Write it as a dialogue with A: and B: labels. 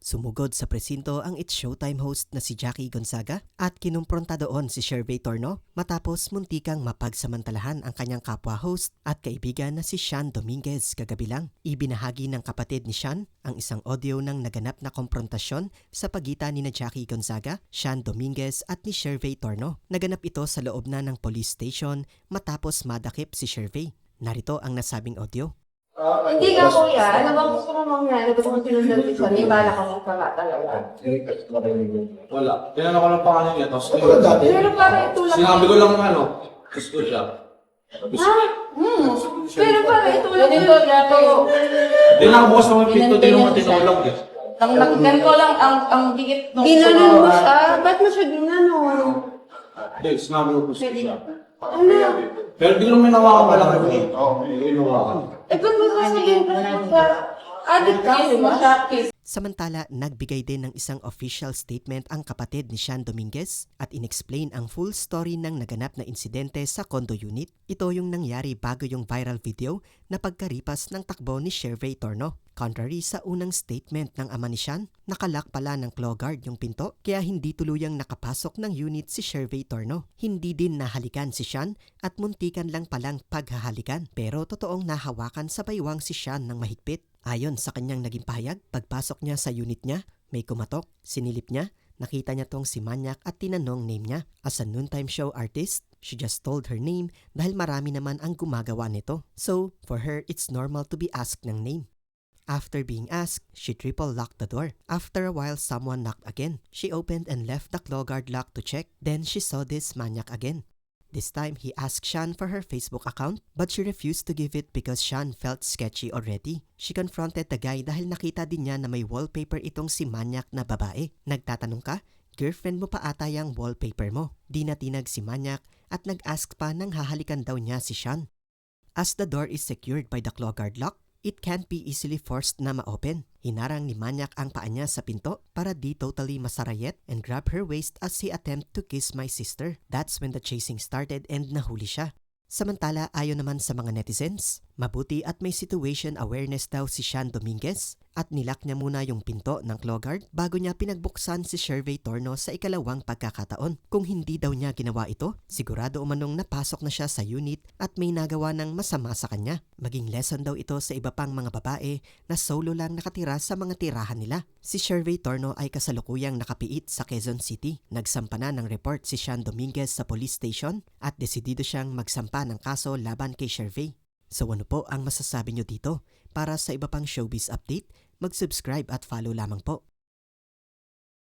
A: Sumugod sa presinto ang It's Showtime host na si Jackie Gonzaga at kinumpronta doon si Shervey Torno matapos muntikang mapagsamantalahan ang kanyang kapwa host at kaibigan na si Sean Dominguez kagabi lang. Ibinahagi ng kapatid ni Sean ang isang audio ng naganap na komprontasyon sa pagitan ni na Jackie Gonzaga, Sean Dominguez at ni Shervey Torno. Naganap ito sa loob na ng police station matapos madakip si Shervey. Narito ang nasabing audio.
B: Hindi ka kuya, ano bang gusto mo mangyari? Gusto mo pinunod sa May bala ka mong pala talaga.
C: Wala. Tinanong ko lang pangalan niya, tapos
B: Pero para itulak
C: sinabi ko lang ano, gusto ko siya.
B: Ha? Hmm. Pero para itulak Ganito, gato.
C: Di lang bukas naman yung pinto, tinulog eh.
D: Nang nakgan ko lang ang ang dikit nung
B: Ginanon mo siya? Ba't mo siya ginanon?
C: Hindi, sinabi ko gusto ko siya.
B: Ano?
C: Pero di naman nawakan pala kami. Oo, hindi nawakan.
B: Eh, ba't mo sasabihin na sa addict di ba?
A: Samantala, nagbigay din ng isang official statement ang kapatid ni Sean Dominguez at inexplain ang full story ng naganap na insidente sa condo unit. Ito yung nangyari bago yung viral video na pagkaripas ng takbo ni Shervey Torno. Contrary sa unang statement ng ama ni Sean, nakalak pala ng claw guard yung pinto kaya hindi tuluyang nakapasok ng unit si Shervey Torno. Hindi din nahalikan si Sean at muntikan lang palang paghahalikan pero totoong nahawakan sa baywang si Sean ng mahigpit. Ayon sa kanyang naging pahayag, pagpasok niya sa unit niya, may kumatok, sinilip niya, nakita niya tong si Manyak at tinanong name niya. As a noontime show artist, she just told her name dahil marami naman ang gumagawa nito. So, for her, it's normal to be asked ng name. After being asked, she triple locked the door. After a while, someone knocked again. She opened and left the claw guard locked to check. Then she saw this manyak again. This time, he asked Shan for her Facebook account, but she refused to give it because Shan felt sketchy already. She confronted the guy dahil nakita din niya na may wallpaper itong si Manyak na babae. Nagtatanong ka, girlfriend mo pa ata yung wallpaper mo. Di natinag si Manyak at nag-ask pa nang hahalikan daw niya si Shan. As the door is secured by the claw guard lock, it can't be easily forced na ma-open. Hinarang ni Manyak ang paa niya sa pinto para di totally masarayet and grab her waist as he attempt to kiss my sister. That's when the chasing started and nahuli siya. Samantala, ayon naman sa mga netizens, mabuti at may situation awareness daw si Sean Dominguez at nilak niya muna yung pinto ng claw guard bago niya pinagbuksan si Shervey Torno sa ikalawang pagkakataon. Kung hindi daw niya ginawa ito, sigurado umanong napasok na siya sa unit at may nagawa ng masama sa kanya. Maging lesson daw ito sa iba pang mga babae na solo lang nakatira sa mga tirahan nila. Si Shervey Torno ay kasalukuyang nakapiit sa Quezon City. Nagsampa na ng report si Sean Dominguez sa police station at desidido siyang magsampa ng kaso laban kay Shervey. So ano po ang masasabi nyo dito? Para sa iba pang showbiz update, mag-subscribe at follow lamang po.